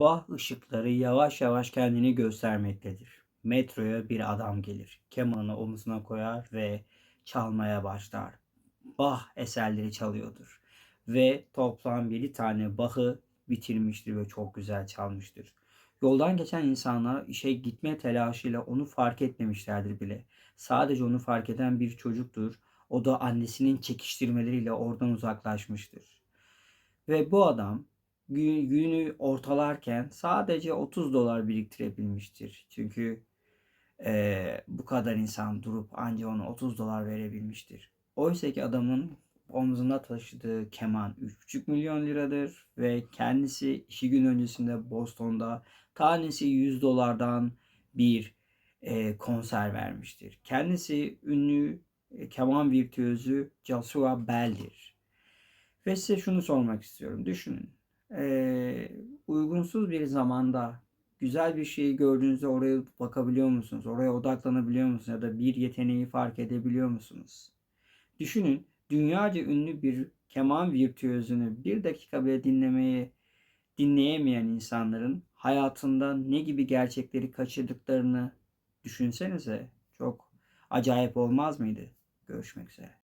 Sabah ışıkları yavaş yavaş kendini göstermektedir. Metroya bir adam gelir. Kemanı omzuna koyar ve çalmaya başlar. Bach eserleri çalıyordur. Ve toplam 7 tane Bach'ı bitirmiştir ve çok güzel çalmıştır. Yoldan geçen insanlar işe gitme telaşıyla onu fark etmemişlerdir bile. Sadece onu fark eden bir çocuktur. O da annesinin çekiştirmeleriyle oradan uzaklaşmıştır. Ve bu adam günü ortalarken sadece 30 dolar biriktirebilmiştir. Çünkü eee, bu kadar insan durup anca ona 30 dolar verebilmiştir. Oysa ki adamın omzunda taşıdığı keman 3,5 milyon liradır ve kendisi iki gün öncesinde Boston'da tanesi 100 dolardan bir eee, konser vermiştir. Kendisi ünlü e, keman virtüözü Joshua Bell'dir. Ve size şunu sormak istiyorum. Düşünün. Eee, uygunsuz bir zamanda güzel bir şeyi gördüğünüzde oraya bakabiliyor musunuz? Oraya odaklanabiliyor musunuz? Ya da bir yeteneği fark edebiliyor musunuz? Düşünün. Dünyaca ünlü bir keman virtüözünü bir dakika bile dinlemeye dinleyemeyen insanların hayatında ne gibi gerçekleri kaçırdıklarını düşünsenize. Çok acayip olmaz mıydı? Görüşmek üzere.